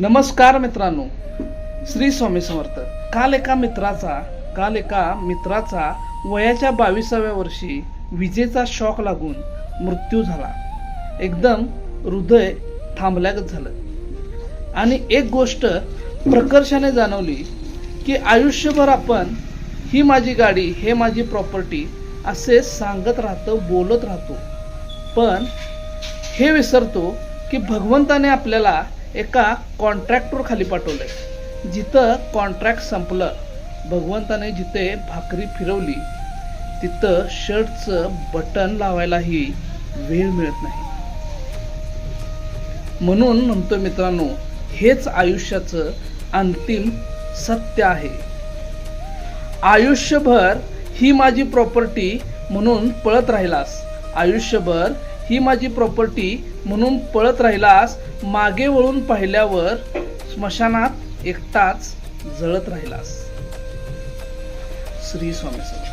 नमस्कार मित्रांनो श्री स्वामी समर्थ. काल एका मित्राचा काल एका मित्राचा वयाच्या बावीसाव्या वर्षी विजेचा शॉक लागून मृत्यू झाला. एकदम हृदय थांबल्यागत झालं. आणि एक गोष्ट प्रकर्षाने जाणवली की आयुष्यभर आपण ही माझी गाडी हे माझी प्रॉपर्टी असे सांगत राहतो बोलत राहतो. पण हे विसरतो की भगवंताने आपल्याला एका कॉन्ट्रॅक्टवर खाली पाठवलंय. जिथं कॉन्ट्रॅक्ट संपलं भगवंताने जिथे भाकरी फिरवली तिथं शर्टचं बटन लावायलाही वेळ मिळत नाही. म्हणून म्हणतो मित्रांनो हेच आयुष्याचं अंतिम सत्य आहे. आयुष्यभर ही माझी प्रॉपर्टी म्हणून पळत राहिलास. आयुष्यभर ही माझी प्रॉपर्टी म्हणून पळत राहिलास मागे वळून पाहिल्यावर स्मशानात एकटाच जळत राहिलास. श्री स्वामी सर